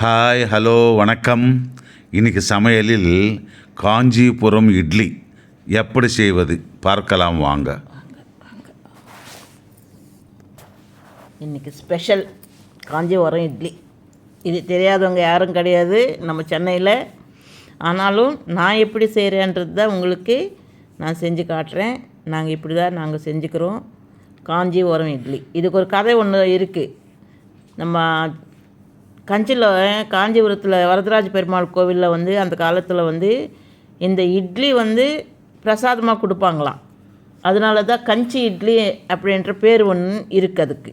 Hi hello வணக்கம். இன்றைக்கி சமையலில் காஞ்சிபுரம் இட்லி. எப்படி செய்வது? பார்க்கலாம் வாங்க. இன்றைக்கி ஸ்பெஷல் காஞ்சிபுரம் இட்லி. இது தெரியாதவங்க யாரும் கிடையாது. நம்ம சென்னையில். ஆனாலும் நான் எப்படி செய்கிறேன்றது தான் உங்களுக்கு நான் செஞ்சு காட்டுறேன். நாங்கள் இப்படி தான் நாங்கள் செஞ்சுக்கிறோம். காஞ்சிபுரம் இட்லி. இதுக்கு ஒரு கதை ஒன்று இருக்குது நம்ம கஞ்சியில் காஞ்சிபுரத்தில் வரதராஜ பெருமாள் கோவிலில் வந்து அந்த காலத்தில் வந்து இந்த இட்லி வந்து பிரசாதமாக கொடுப்பாங்களாம். அதனால தான் கஞ்சி இட்லி அப்படின்ற பேர் ஒன்று இருக்குது அதுக்கு.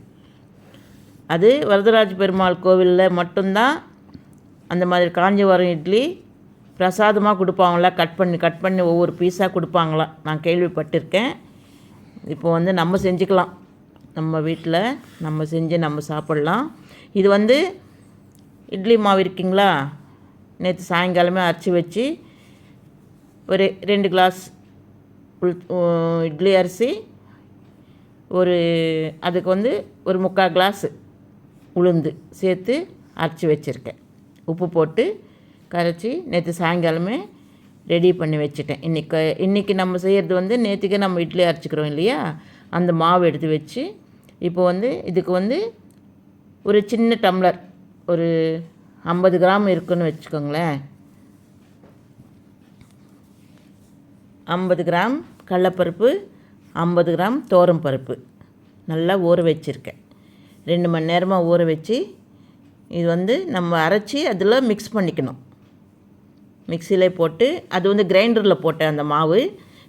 அது வரதராஜ பெருமாள் கோவிலில் மட்டும்தான் அந்த மாதிரி காஞ்சிபுரம் இட்லி பிரசாதமாக கொடுப்பாங்களா கட் பண்ணி கட் பண்ணி ஒவ்வொரு பீஸாக கொடுப்பாங்களாம். நான் கேள்விப்பட்டிருக்கேன். இப்போ வந்து நம்ம செஞ்சுக்கலாம். நம்ம வீட்டில் நம்ம செஞ்சு நம்ம சாப்பிட்லாம். இது வந்து இட்லி மாவு இருக்குங்களா? நேற்று சாயங்காலமே அரைச்சி வச்சு ஒரு ரெண்டு கிளாஸ் உள் இட்லி அரிசி ஒரு அதுக்கு வந்து ஒரு முக்கால் கிளாஸு உளுந்து சேர்த்து அரைச்சி வச்சுருக்கேன். உப்பு போட்டு கரைச்சி நேற்று சாயங்காலமே ரெடி பண்ணி வச்சுட்டேன். இன்றைக்கி இன்றைக்கி நம்ம செய்கிறது வந்து நேற்றுக்கே நம்ம இட்லி அரைச்சிக்கிறோம் இல்லையா? அந்த மாவு எடுத்து வச்சு இப்போ வந்து இதுக்கு வந்து ஒரு சின்ன டம்ளர் ஒரு ஐம்பது கிராம் இருக்குன்னு வச்சுக்கோங்களேன். ஐம்பது கிராம் கடலப்பருப்பு ஐம்பது கிராம் தோரம் பருப்பு. நல்லா ஊற வச்சுருக்கேன். ரெண்டு மணி நேரமாக ஊற வச்சு இது வந்து நம்ம அரைச்சி அதில் மிக்ஸ் பண்ணிக்கணும். மிக்சியில் போட்டு அது வந்து கிரைண்டரில் போட்டேன் அந்த மாவு.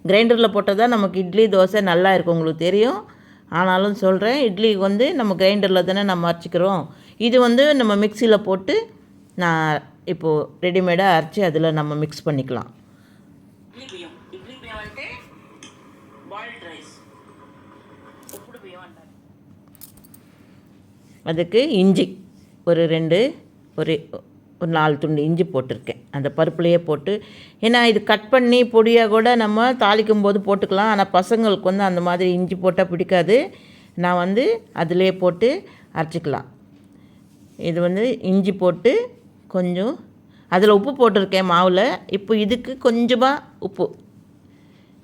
கிரைண்டரில் போட்டால் தான் நமக்கு இட்லி தோசை நல்லா இருக்கும் உங்களுக்கு தெரியும். ஆனாலும் சொல்கிறேன் இட்லிக்கு வந்து நம்ம கிரைண்டரில் தானே நம்ம அரைச்சிக்கிறோம். இது வந்து நம்ம மிக்சியில் போட்டு நான் இப்போது ரெடிமேடாக அரைச்சி அதில் நம்ம மிக்ஸ் பண்ணிக்கலாம். அதுக்கு இஞ்சி ஒரு ரெண்டு ஒரு ஒரு நாலு துண்டு இஞ்சி போட்டிருக்கேன். அந்த பருப்புலையே போட்டு ஏன்னா இது கட் பண்ணி பொடியாக கூட நம்ம தாளிக்கும் போது போட்டுக்கலாம். ஆனால் பசங்களுக்கு வந்து அந்த மாதிரி இஞ்சி போட்டால் பிடிக்காது. நான் வந்து அதிலே போட்டு அரைச்சிக்கலாம். இது வந்து இஞ்சி போட்டு கொஞ்சம் அதில் உப்பு போட்டிருக்கேன் மாவில். இப்போ இதுக்கு கொஞ்சமாக உப்பு.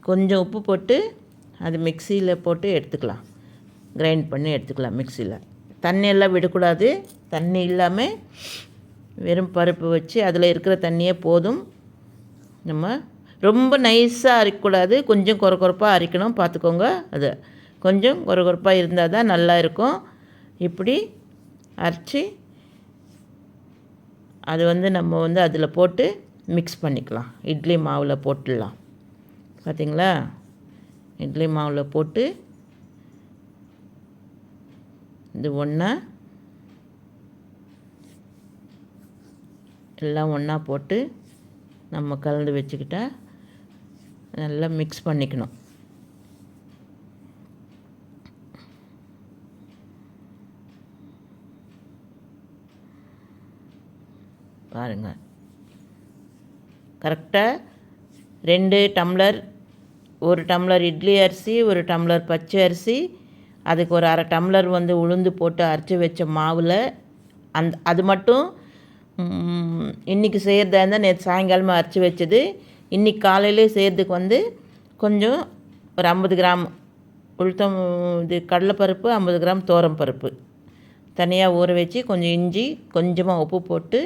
கொஞ்சம் உப்பு போட்டு அது மிக்சியில் போட்டு எடுத்துக்கலாம். கிரைண்ட் பண்ணி எடுத்துக்கலாம் மிக்சியில். தண்ணியெல்லாம் விடக்கூடாது. தண்ணி இல்லாமல் வெறும் பருப்பு வச்சு அதில் இருக்கிற தண்ணியே போதும். நம்ம ரொம்ப நைஸாக அரைக்கக்கூடாது. கொஞ்சம் கொர கொரப்பாக அரைக்கணும். பார்த்துக்கோங்க. அது கொஞ்சம் கொர கொரப்பாக இருந்தால் தான் நல்லா இருக்கும். இப்படி அரைச்சி அது வந்து நம்ம வந்து அதில் போட்டு மிக்ஸ் பண்ணிக்கலாம். இட்லி மாவில் போட்டுடலாம். பார்த்தீங்களா இட்லி மாவில் போட்டு இது ஒன்றா எல்லாம் ஒன்றா போட்டு நம்ம கலந்து வச்சுக்கிட்டா நல்லா மிக்ஸ் பண்ணிக்கணும். பாருங்கள் கரெக்டாக ரெண்டு டம்ளர் ஒரு டம்ளர் இட்லி அரிசி ஒரு டம்ளர் பச்சை அரிசி அதுக்கு ஒரு அரை டம்ளர் வந்து உளுந்து போட்டு அரைச்சி வச்ச மாவில் அந்த அது மட்டும் இன்றைக்கி இன்னைக்கு செய்கிறதா இருந்தால் நேற்று சாயங்காலமாக அரைச்சி வச்சது. இன்றைக்கி காலையிலே செய்கிறதுக்கு வந்து கொஞ்சம் ஒரு ஐம்பது கிராம் உளுத்தம் இது கடலைப்பருப்பு ஐம்பது கிராம் தோரம் பருப்பு. தனியாக ஊற வச்சு கொஞ்சம் இஞ்சி கொஞ்சமாக உப்பு போட்டு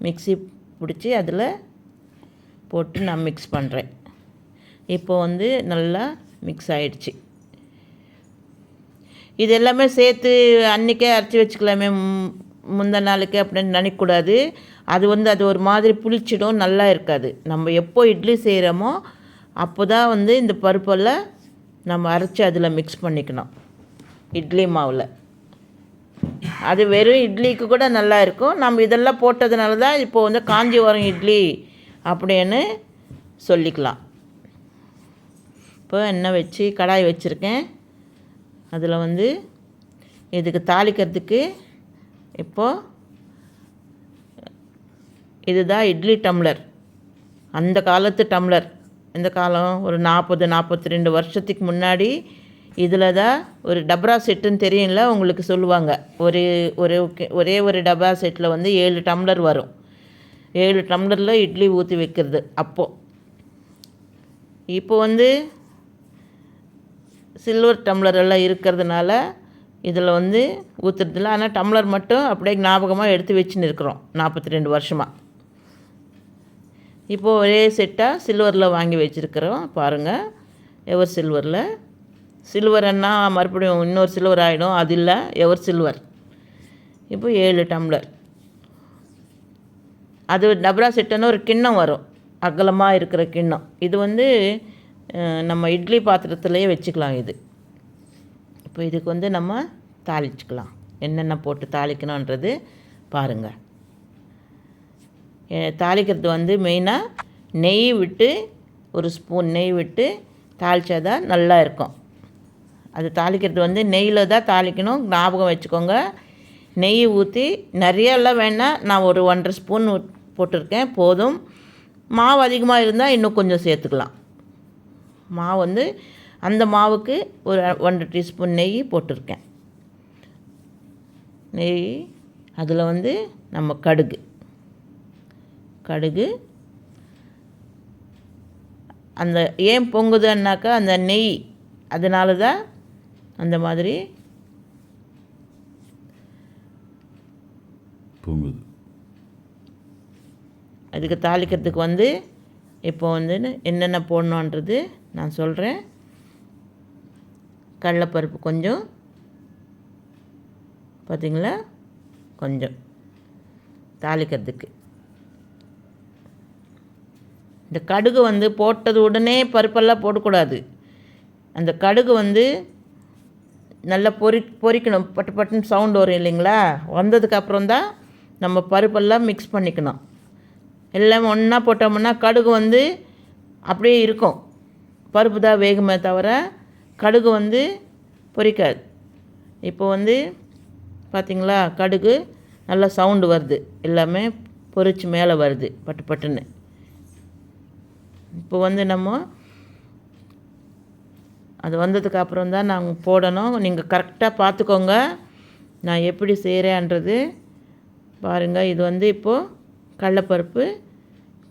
மிக்சி பிடிச்சி அதில் போட்டு நான் மிக்ஸ் பண்ணுறேன் இப்போ வந்து நல்லா மிக்ஸ் ஆகிடுச்சி இது எல்லாமே சேர்த்து அன்றைக்கே அரைச்சி வச்சுக்கலாமே ம், முந்தின நாளுக்கு அப்படின்னு நினைக்கக்கூடாது. அது வந்து அது ஒரு மாதிரி புளிச்சிடும் நல்லா இருக்காது. நம்ம எப்போ இட்லி செய்கிறோமோ அப்போ தான் வந்து இந்த பருப்பெல்லாம் நம்ம அரைச்சி அதில் மிக்ஸ் பண்ணிக்கணும். இட்லி மாவில். அது வெறும் இட்லிக்கு கூட நல்லா இருக்கும். நம்ம இதெல்லாம் போட்டதுனால தான் இப்போ வந்து காஞ்சிபுரம் இட்லி அப்படின்னு சொல்லிக்கலாம். இப்போ எண்ணெய் வச்சு கடாய் வச்சுருக்கேன். அதில் வந்து இதுக்கு தாளிக்கிறதுக்கு இப்போது இதுதான் இட்லி டம்ளர். அந்த காலத்து டம்ளர். இந்த காலம் ஒரு நாற்பது நாற்பத்தி ரெண்டு வருஷத்துக்கு முன்னாடி இதில் தான் ஒரு டப்ரா செட்டுன்னு தெரியும்ல உங்களுக்கு சொல்லுவாங்க. ஒரு ஒரு ஒரே ஒரு டபரா செட்டில் வந்து ஏழு டம்ளர் வரும். ஏழு டம்ளரில் இட்லி ஊற்றி வைக்கிறது அப்போது இப்போ வந்து சில்வர் டம்ளர் எல்லாம் இருக்கிறதுனால இதில் வந்து ஊற்றுறதில்ல ஆனால் டம்ளர் மட்டும் அப்படியே ஞாபகமாக எடுத்து வச்சுன்னு இருக்கிறோம் நாற்பத்தி ரெண்டு வருஷமாக இப்போது ஒரே செட்டாக சில்வரில் வாங்கி வச்சுருக்கிறோம் பாருங்கள் எவர் சில்வரில்? சில்வர்னா மறுபடியும் இன்னொரு சில்வர் ஆகிடும் அது இல்லை எவர் சில்வர் இப்போ ஏழு டம்ளர் அது டபரா செட்டுன்னு ஒரு கிண்ணம் வரும். அகலமாக இருக்கிற கிண்ணம். இது வந்து நம்ம இட்லி பாத்திரத்துலேயே வச்சுக்கலாம் இது. இப்போ இதுக்கு வந்து நம்ம தாளிச்சுக்கலாம். என்னென்ன போட்டு தாளிக்கணுன்றது பாருங்கள் தாளிக்கிறது வந்து மெயினாக நெய் விட்டு ஒரு ஸ்பூன் நெய் விட்டு தாளித்தா தான் நல்லா இருக்கும். அது தாளிக்கிறது வந்து நெய்யில் தான் தாளிக்கணும். ஞாபகம் வச்சுக்கோங்க. நெய் ஊற்றி நிறையெல்லாம் வேணால் நான் ஒரு ஒன்றரை ஸ்பூன் போட்டிருக்கேன். போதும். மாவு அதிகமாக இருந்தால் இன்னும் கொஞ்சம் சேர்த்துக்கலாம். மாவு வந்து அந்த மாவுக்கு ஒரு ஒன்றரை டீஸ்பூன் நெய் போட்டிருக்கேன். நெய் அதில் வந்து நம்ம கடுகு. கடுகு. அந்த ஏன் பொங்குதுன்னாக்கா அந்த நெய் அதனால தான் அந்த மாதிரி. பொங்குது. அதுக்கு தாளிக்கிறதுக்கு வந்து இப்போ வந்து என்னென்ன போடணுன்றது நான் சொல்கிறேன் கடலைப்பருப்பு கொஞ்சம். பார்த்தீங்களா கொஞ்சம். தாளிக்கிறதுக்கு. இந்த கடுகு வந்து போட்டது உடனே பருப்பெல்லாம் போடக்கூடாது. அந்த கடுகு வந்து நல்லா பொரி பொரிக்கணும் பட்டு பட்டுன்னு சவுண்ட் வரும் இல்லைங்களா? வந்ததுக்கப்புறம் தான் நம்ம பருப்பெல்லாம் மிக்ஸ் பண்ணிக்கணும். எல்லாம் ஒன்றா போட்டோம்னா கடுகு வந்து அப்படியே இருக்கும். பருப்பு தான் வேகுமே தவிர கடுகு வந்து பொரிக்காது இப்போ வந்து பார்த்திங்களா கடுகு நல்லா சவுண்டு வருது. எல்லாமே பொறிச்சு மேலே வருது பட்டு பட்டுன்னு. இப்போ வந்து நம்ம அது வந்ததுக்கு அப்புறம் தான் நாங்கள் போடணும். நீங்கள் கரெக்டாக பார்த்துக்கோங்க. நான் எப்படி செய்கிறேன்றது பாருங்கள் இது வந்து இப்போது கடலைப்பருப்பு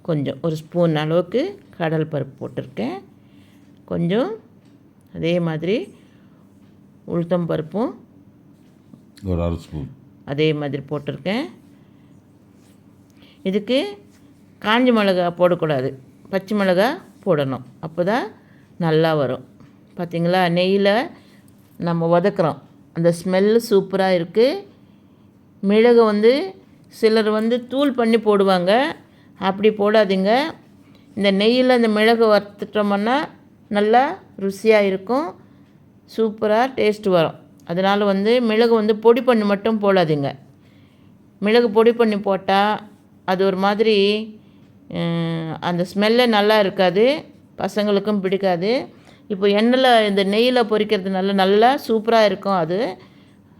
கொஞ்சம் ஒரு ஸ்பூன் அளவுக்கு கடல் பருப்பு போட்டிருக்கேன். கொஞ்சம் அதே மாதிரி உளுத்தம் பருப்பும் ஒரு அரை ஸ்பூன். அதே மாதிரி போட்டிருக்கேன். இதுக்கு காஞ்ச மிளகா போடக்கூடாது. பச்சை மிளகா போடணும். அப்போ தான் நல்லா வரும். பார்த்தீங்களா நெய்யில் நம்ம வதக்குறோம். அந்த ஸ்மெல்லு சூப்பராக இருக்குது மிளகு வந்து சிலர் வந்து தூள் பண்ணி போடுவாங்க. அப்படி போடாதீங்க. இந்த நெய்யில் இந்த மிளகு வறுத்துட்டோம்னா நல்லா ருசியாக இருக்கும். சூப்பராக டேஸ்ட் வரும். அதனால் வந்து மிளகு வந்து பொடி பண்ணி மட்டும் போடாதீங்க. மிளகு பொடி பண்ணி போட்டால் அது ஒரு மாதிரி அந்த ஸ்மெல்லே நல்லா இருக்காது. பசங்களுக்கும் பிடிக்காது. இப்போ எண்ணெயில் இந்த நெய்யில் பொரிக்கிறதுனால நல்லா சூப்பராக இருக்கும் அது.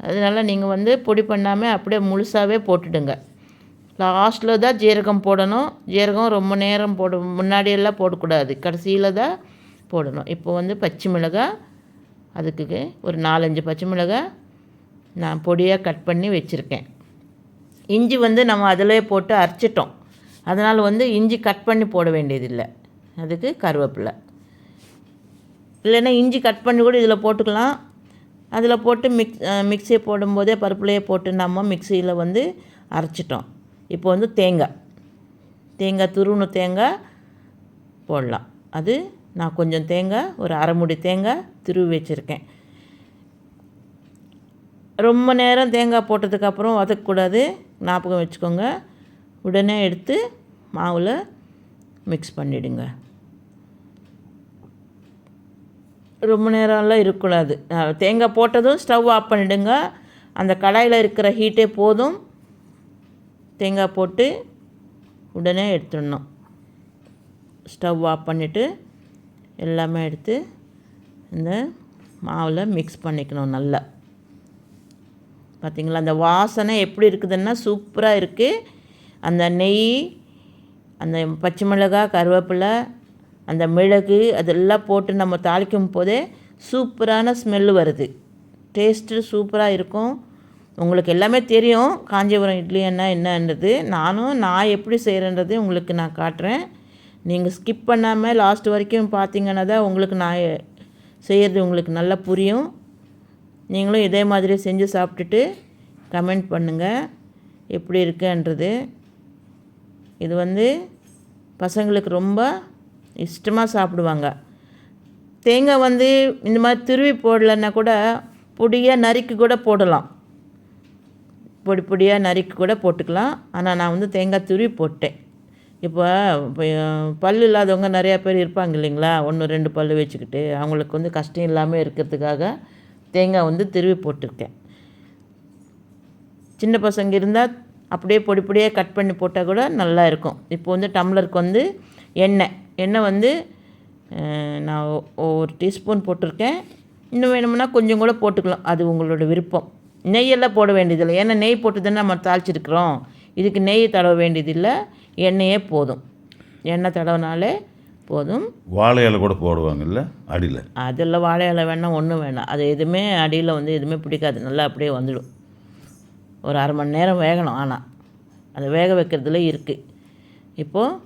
அதனால் நீங்கள் வந்து பொடி பண்ணாமல் அப்படியே முழுசாகவே போட்டுடுங்க. லாஸ்ட்டில் தான் ஜீரகம் போடணும். ஜீரகம் ரொம்ப நேரம் போட முன்னாடியெல்லாம் போடக்கூடாது. கடைசியில் தான் போடணும். இப்போ வந்து பச்சை மிளகாய் அதுக்கு ஒரு நாலஞ்சு பச்சை மிளகாய் நான் பொடியாக கட் பண்ணி வச்சுருக்கேன். இஞ்சி வந்து நம்ம அதிலே போட்டு அரைச்சிட்டோம். அதனால் வந்து இஞ்சி கட் பண்ணி போட வேண்டியதில்லை. அதுக்கு கருவேப்பிலை. இல்லைன்னா இஞ்சி கட் பண்ணி கூட இதில் போட்டுக்கலாம். அதில் போட்டு மிக்ஸ் மிக்சியை போடும்போதே பருப்புலையே போட்டு நம்ம மிக்சியில் வந்து அரைச்சிட்டோம். இப்போ வந்து தேங்காய். தேங்காய் துருவணு தேங்காய் போடலாம். அது நான் கொஞ்சம் தேங்காய் ஒரு அரைமுடி தேங்காய் துருவி வச்சுருக்கேன். ரொம்ப நேரம் தேங்காய் போட்டதுக்கப்புறம் வதக்கக்கூடாது. ஞாபகம் வச்சுக்கோங்க. உடனே எடுத்து மாவில் மிக்ஸ் பண்ணிவிடுங்க ரொம்ப நேரம்லாம் இருக்கக்கூடாது. தேங்காய் போட்டதும் ஸ்டவ் ஆஃப் பண்ணிவிடுங்க அந்த கடாயில் இருக்கிற ஹீட்டே போதும். தேங்காய் போட்டு உடனே எடுத்துடணும். ஸ்டவ் ஆஃப் பண்ணிவிட்டு எல்லாமே எடுத்து இந்த மாவில் மிக்ஸ் பண்ணிக்கணும் நல்லா. பார்த்தீங்களா அந்த வாசனை எப்படி இருக்குதுன்னா சூப்பராக இருக்குது அந்த நெய் அந்த பச்சை மிளகாய் கருவேப்பிலை அந்த மிளகு அதெல்லாம் போட்டு நம்ம தாளிக்கும் போதே சூப்பரான ஸ்மெல்லு வருது. டேஸ்ட்டு சூப்பராக இருக்கும். உங்களுக்கு எல்லாமே தெரியும் காஞ்சிபுரம் இட்லி என்ன என்னன்றது. நானும் நான் எப்படி செய்கிறேன்றது உங்களுக்கு நான் காட்டுறேன். நீங்கள் ஸ்கிப் பண்ணாமல் லாஸ்ட் வரைக்கும் பார்த்தீங்கன்னா தான் உங்களுக்கு நான் செய்கிறது உங்களுக்கு நல்லா புரியும். நீங்களும் இதே மாதிரி செஞ்சு சாப்பிட்டுட்டு கமெண்ட் பண்ணுங்கள் எப்படி இருக்குன்றது. இது வந்து பசங்களுக்கு ரொம்ப இஷ்டமாக சாப்பிடுவாங்க. தேங்காய் வந்து இந்த மாதிரி திருவி போடலைன்னா கூட பொடியாக நறுக்கி கூட போடலாம். பொடி பொடியாக நறுக்கி கூட போட்டுக்கலாம். ஆனால் நான் வந்து தேங்காய் துருவி போட்டேன். இப்போ இப்போ, பல் இல்லாதவங்க நிறையா பேர் இருப்பாங்க இல்லைங்களா? ஒன்று ரெண்டு பல் வச்சுக்கிட்டு. அவங்களுக்கு வந்து கஷ்டம் இல்லாமல் இருக்கிறதுக்காக தேங்காய் வந்து திருவி போட்டிருக்கேன். சின்ன பசங்க இருந்தால் அப்படியே பொடி பொடியாக கட் பண்ணி போட்டால் கூட நல்லா இருக்கும். இப்போ வந்து டம்ளருக்கு வந்து எண்ணெய். எண்ணெய் வந்து நான் ஒரு டீஸ்பூன் போட்டிருக்கேன். இன்னும் வேணும்னா கொஞ்சம் கூட போட்டுக்கலாம். அது உங்களோட விருப்பம். நெய்யெல்லாம் போட வேண்டியதில்லை. ஏன்னா நெய் போட்டு தானே நம்ம தாளிச்சிருக்கிறோம். இதுக்கு நெய் தடவ வேண்டியதில்லை. எண்ணெயே போதும். எண்ணெய் தடவினாலே போதும். வாழை இலை கூட போடுவாங்கல்ல அடியில். அதில் வாழை இலை வேணாம் ஒன்றும் வேணாம். அது எதுவுமே அடியில் வந்து எதுவுமே பிடிக்காது. நல்லா அப்படியே வந்துடும். ஒரு அரை மணி நேரம் வேகணும். ஆனால் அது வேக வைக்கிறதுல இருக்குது இப்போது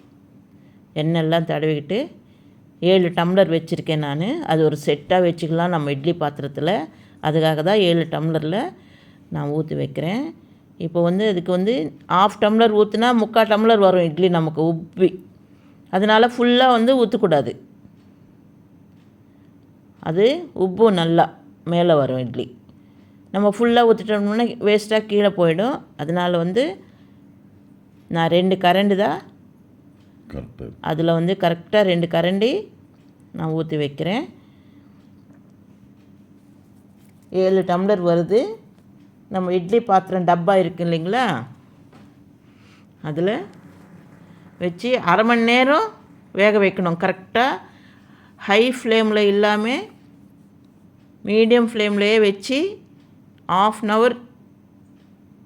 எண்ணெய் எல்லாம் தடவிக்கிட்டு ஏழு டம்ளர் வச்சுருக்கேன் நான். அது ஒரு செட்டாக வச்சுக்கலாம் நம்ம இட்லி பாத்திரத்தில். அதுக்காக தான் ஏழு டம்ளரில் நான் ஊற்றி வைக்கிறேன். இப்போ வந்து அதுக்கு வந்து ஆஃப் டம்ளர் ஊற்றுனா முக்கால் டம்ளர் வரும் இட்லி நமக்கு உப்பி. அதனால் ஃபுல்லாக வந்து ஊற்றக்கூடாது அது உப்பும் நல்லா மேலே வரும் இட்லி. நம்ம ஃபுல்லாக ஊற்றிட்டோம்னா வேஸ்ட்டாக கீழே போயிடும். அதனால் வந்து நான் ரெண்டு கரண்டு தான் அதில் வந்து கரெக்டாக ரெண்டு கரண்டி நான் ஊற்றி வைக்கிறேன். ஏழு டம்ளர் வருது. நம்ம இட்லி பாத்திரம் டப்பா இருக்கு இல்லைங்களா? அதில் வச்சு அரை மணி நேரம் வேக வைக்கணும். கரெக்டாக ஹை ஃப்ளேமில் இல்லாமல் மீடியம் ஃப்ளேம்லேயே வச்சு ஆஃப் அன் ஹவர்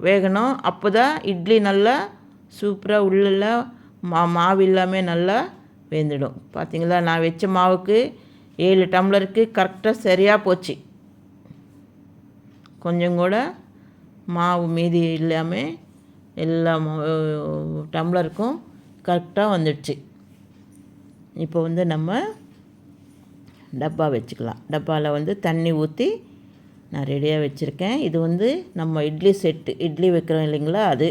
வேகணும். அப்போ தான் இட்லி நல்லா சூப்பராக உள்ளெல்லாம் மா மாவு இல்லாமல் நல்லா வெந்துடும். பார்த்தீங்களா நான் வச்ச மாவுக்கு ஏழு டம்ளருக்கு கரெக்டாக சரியாக போச்சு. கொஞ்சம் கூட மாவு மீதி இல்லாமல் எல்லா மா- டம்ளருக்கும் கரெக்டாக வந்துடுச்சு. இப்போ வந்து நம்ம டப்பா வச்சுக்கலாம். டப்பாவில் வந்து தண்ணி ஊற்றி நான் ரெடியாக வச்சுருக்கேன். இது வந்து நம்ம இட்லி செட்டு. இட்லி வைக்கிறோம் இல்லைங்களா? அது.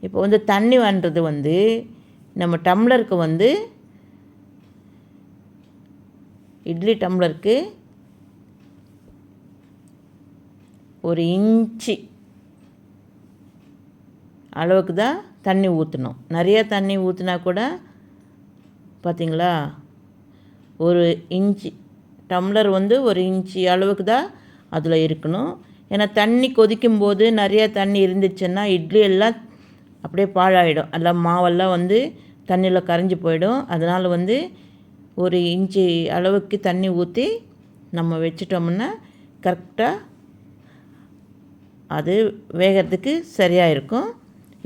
இப்போ வந்து தண்ணி வன்றது வந்து நம்ம டம்ளருக்கு வந்து இட்லி டம்ளருக்கு ஒரு இன்ச்சு அளவுக்கு தான் தண்ணி ஊற்றணும் நிறைய தண்ணி ஊற்றினா கூட பார்த்திங்களா ஒரு இன்ச்சு டம்ளர் வந்து ஒரு இன்ச்சு அளவுக்கு தான் அதில் இருக்கணும். ஏன்னா தண்ணி கொதிக்கும் போது நிறைய தண்ணி இருந்துச்சுன்னா இட்லி எல்லாம் அப்படியே பாழாயிடும். எல்லாம் மாவெல்லாம் வந்து தண்ணியில் கரைஞ்சி போயிடும். அதனால் வந்து ஒரு இன்ச்சு அளவுக்கு தண்ணி ஊற்றி நம்ம வச்சிட்டோம்னா கரெக்டாக அது வேகிறதுக்கு சரியாக இருக்கும்.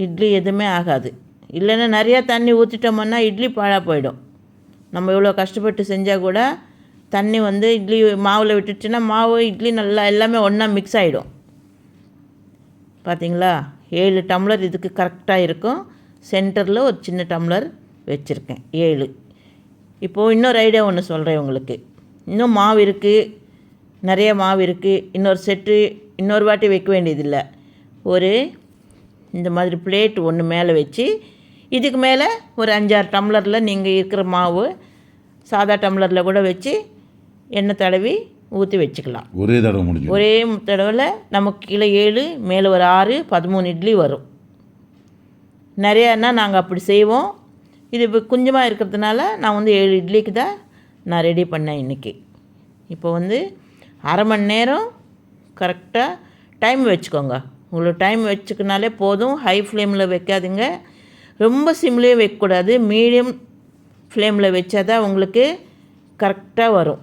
இட்லி எதுவுமே ஆகாது. இல்லைன்னா நிறையா தண்ணி ஊற்றிட்டோம்னா இட்லி பாழாக போயிடும். நம்ம இவ்வளோ கஷ்டப்பட்டு செஞ்சால் கூட தண்ணி வந்து இட்லி மாவில் விட்டுச்சுன்னா மாவு இட்லி நல்லா எல்லாமே ஒன்றா மிக்ஸ் ஆகிடும் பார்த்தீங்களா ஏழு டம்ளர் இதுக்கு கரெக்டாக இருக்கும். சென்டரில் ஒரு சின்ன டம்ளர் வச்சுருக்கேன் ஏழு. இப்போது இன்னொரு ஐடியா ஒன்று சொல்கிறேன் உங்களுக்கு. இன்னும் மாவு இருக்குது நிறைய மாவு இருக்குது இன்னொரு செட்டு இன்னொரு வாட்டி வைக்க வேண்டியதில்லை. ஒரு இந்த மாதிரி பிளேட் ஒன்று மேலே வச்சு இதுக்கு மேலே ஒரு அஞ்சாறு டம்ளரில் நீங்கள் இருக்கிற மாவு சாதா டம்ளரில் கூட வச்சு எண்ணெய் தடவி ஊற்றி வச்சுக்கலாம். ஒரே தடவை முடிஞ்சு ஒரே தடவையில் நமக்கு கீழே ஏழு மேலே ஒரு ஆறு பதிமூணு இட்லி வரும். நிறையான்னா நாங்கள் அப்படி செய்வோம். இது இப்போ கொஞ்சமாக இருக்கிறதுனால நான் வந்து ஏழு இட்லிக்கு தான் நான் ரெடி பண்ணேன் இன்றைக்கி இப்போ வந்து அரை மணி நேரம் கரெக்டாக டைம் வச்சுக்கோங்க. உங்களுக்கு டைம் வச்சுக்கினாலே போதும். ஹை ஃப்ளேமில் வைக்காதீங்க. ரொம்ப சிம்லேயும் வைக்கக்கூடாது மீடியம் ஃப்ளேமில் வச்சா தான் உங்களுக்கு கரெக்டாக வரும்.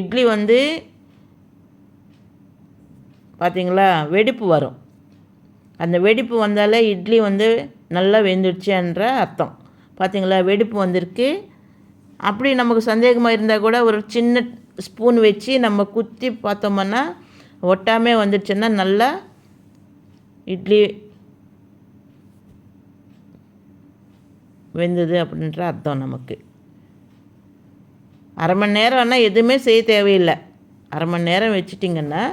இட்லி வந்து பார்த்தீங்களா வெடிப்பு வரும். அந்த வெடிப்பு வந்தாலே இட்லி வந்து நல்லா வெந்துடுச்சுன்ற அர்த்தம். பார்த்தீங்களா வெடிப்பு வந்திருக்கு. அப்படி நமக்கு சந்தேகமாக இருந்தால் கூட ஒரு சின்ன ஸ்பூன் வச்சு நம்ம குத்தி பார்த்தோம்னா ஒட்டாமே வந்துடுச்சுன்னா நல்லா இட்லி வெந்தது அப்படின்ற அர்த்தம் நமக்கு. அரை மணி நேரம் ஆனால் எதுவுமே செய்ய தேவையில்லை. அரை மணி நேரம் வச்சிட்டிங்கன்னா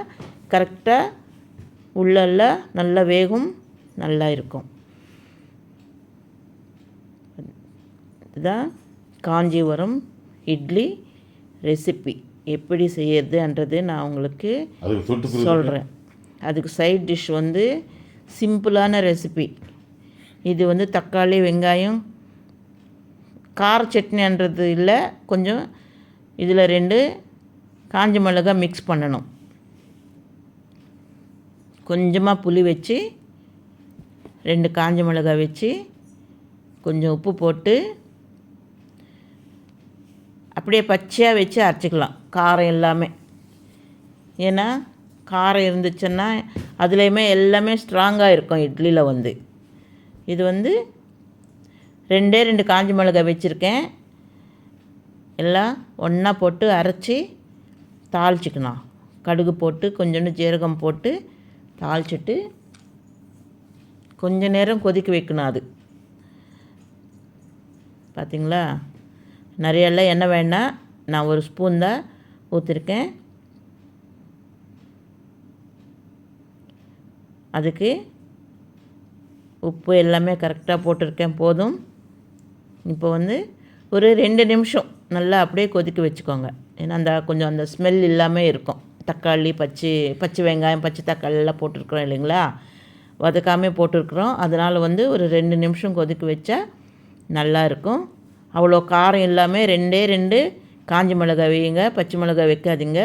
கரெக்டாக உள்ளெல்லாம் நல்லா வேகும் நல்லா இருக்கும். இதுதான் காஞ்சிபுரம் இட்லி ரெசிபி. எப்படி செய்யறதுன்றது நான் உங்களுக்கு சொல்கிறேன் அதுக்கு சைட் டிஷ் வந்து சிம்பிளான ரெசிபி. இது வந்து தக்காளி வெங்காயம் கார சட்னின்றது இல்லை கொஞ்சம் இதில் ரெண்டு காஞ்ச மிளகாய் மிக்ஸ் பண்ணணும். கொஞ்சமாக புளி வச்சு ரெண்டு காஞ்ச மிளகாய் வச்சு கொஞ்சம் உப்பு போட்டு அப்படியே பச்சையாக வச்சு அரைச்சிக்கலாம் காரம் எல்லாமே. ஏன்னா காரம் இருந்துச்சுன்னா அதுலேயுமே எல்லாமே ஸ்ட்ராங்காக இருக்கும் இட்லியில் வந்து. இது வந்து ரெண்டே ரெண்டு காஞ்ச மிளகாய் வச்சுருக்கேன். எல்லாம் ஒன்றா போட்டு அரைச்சி தாளிச்சிக்கணும் கடுகு போட்டு கொஞ்சோண்டு ஜீரகம் போட்டு தாளிச்சிட்டு கொஞ்ச நேரம் கொதிக்க வைக்கணும் அது. பார்த்திங்களா நிறையெல்லாம் எண்ணெய் வேணாம் நான் ஒரு ஸ்பூன் தான் ஊற்றிருக்கேன் அதுக்கு உப்பு எல்லாமே கரெக்டாக போட்டிருக்கேன் போதும். இப்போ வந்து ஒரு ரெண்டு நிமிஷம் நல்லா அப்படியே கொதிக்க வச்சுக்கோங்க. ஏன்னா அந்த கொஞ்சம் அந்த ஸ்மெல் இல்லாமல் இருக்கும். தக்காளி பச்சை பச்சை வெங்காயம் பச்சை தக்காளிலாம் போட்டிருக்கிறோம் இல்லைங்களா? வதக்காமே போட்டிருக்குறோம். அதனால் வந்து ஒரு ரெண்டு நிமிஷம் கொதிக்க வச்சா நல்லா இருக்கும். அவ்வளோ காரம் இல்லாமல் ரெண்டே ரெண்டு காஞ்ச மிளகாய் வையுங்க பச்சை மிளகாய் வைக்காதீங்க.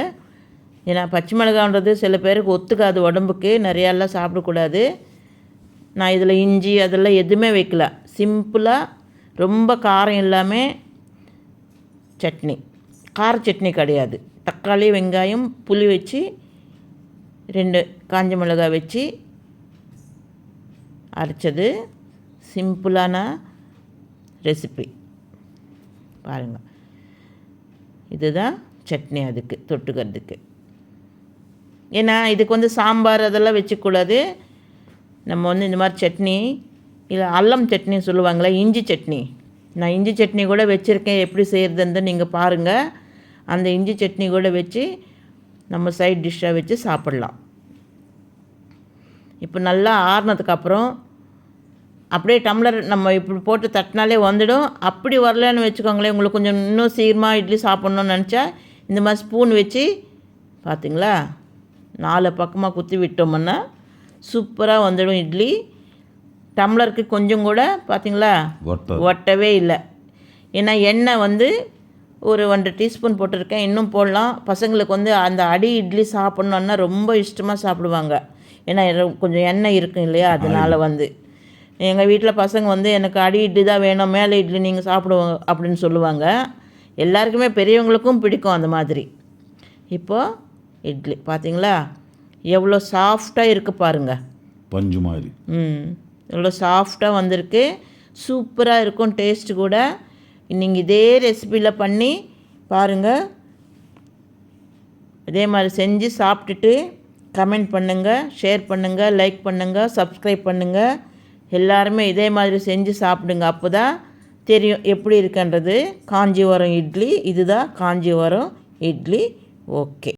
ஏன்னா பச்சை மிளகான்றது சில பேருக்கு ஒத்துக்காது உடம்புக்கு. நிறையாலாம் சாப்பிடக்கூடாது. நான் இதில் இஞ்சி அதெல்லாம் எதுவுமே வைக்கல. சிம்பிளாக ரொம்ப காரம் இல்லாமல் சட்னி. கார சட்னி கிடையாது. தக்காளி வெங்காயம் புளி வச்சு ரெண்டு காஞ்ச மிளகாய் வச்சு அரைச்சது. சிம்பிளான ரெசிபி. பாருங்கள் இதுதான் சட்னி அதுக்கு தொட்டுக்கிறதுக்கு. ஏன்னா இதுக்கு வந்து சாம்பார் அதெல்லாம் வச்சுக்கூடாது. நம்ம வந்து இந்த மாதிரி சட்னி இல்லை அல்லம் சட்னி சொல்லுவாங்களே இஞ்சி சட்னி. நான் இஞ்சி சட்னி கூட வச்சுருக்கேன். எப்படி செய்கிறதுன்னு நீங்கள் பாருங்கள் அந்த இஞ்சி சட்னி கூட வச்சு நம்ம சைட் டிஷ்ஷாக வச்சு சாப்பிட்லாம். இப்போ நல்லா ஆறுனதுக்கப்புறம் அப்படியே டம்ளர் நம்ம இப்படி போட்டு தட்டினாலே வந்துடும். அப்படி வரலன்னு வச்சுக்கோங்களேன் உங்களுக்கு கொஞ்சம் இன்னும் சீக்கிரமாக இட்லி சாப்பிட்ணுன்னு நினச்சா இந்த மாதிரி ஸ்பூன் வச்சு பார்த்தீங்களா நாலு பக்கமாக குத்தி விட்டோம்னா சூப்பராக வந்துடும் இட்லி. டம்ளருக்கு கொஞ்சம் கூட பார்த்தீங்களா ஒட்ட ஒட்டவே இல்லை. ஏன்னா எண்ணெய் வந்து ஒரு ஒன்றரை டீஸ்பூன் போட்டிருக்கேன். இன்னும் போடலாம். பசங்களுக்கு வந்து அந்த அடி இட்லி சாப்பிட்ணுன்னா ரொம்ப இஷ்டமாக சாப்பிடுவாங்க. ஏன்னா கொஞ்சம் எண்ணெய் இருக்கும் இல்லையா? அதனால வந்து. எங்கள் வீட்டில் பசங்க வந்து எனக்கு அடி இட்லி தான் வேணும். மேலே இட்லி நீங்கள் சாப்பிடுவோங்க அப்படின்னு சொல்லுவாங்க. எல்லாருக்குமே பெரியவங்களுக்கும் பிடிக்கும் அந்த மாதிரி. இப்போது இட்லி பார்த்தீங்களா எவ்வளோ சாஃப்டாக இருக்குது பாருங்கள் பஞ்சு மாதிரி. ம். எவ்வளோ சாஃப்டாக வந்திருக்கு. சூப்பராக இருக்கும் டேஸ்ட் கூட. நீங்கள் இதே ரெசிபியில் பண்ணி பாருங்கள் இதே மாதிரி செஞ்சு சாப்பிட்டுட்டு கமெண்ட் பண்ணுங்கள் ஷேர் பண்ணுங்கள் லைக் பண்ணுங்கள் சப்ஸ்கிரைப் பண்ணுங்கள் எல்லாருமே இதே மாதிரி செஞ்சு சாப்பிடுங்க. அப்போ தான் தெரியும் எப்படி இருக்குன்றது. காஞ்சிபுரம் இட்லி இதுதான் காஞ்சிபுரம் இட்லி. ஓகே.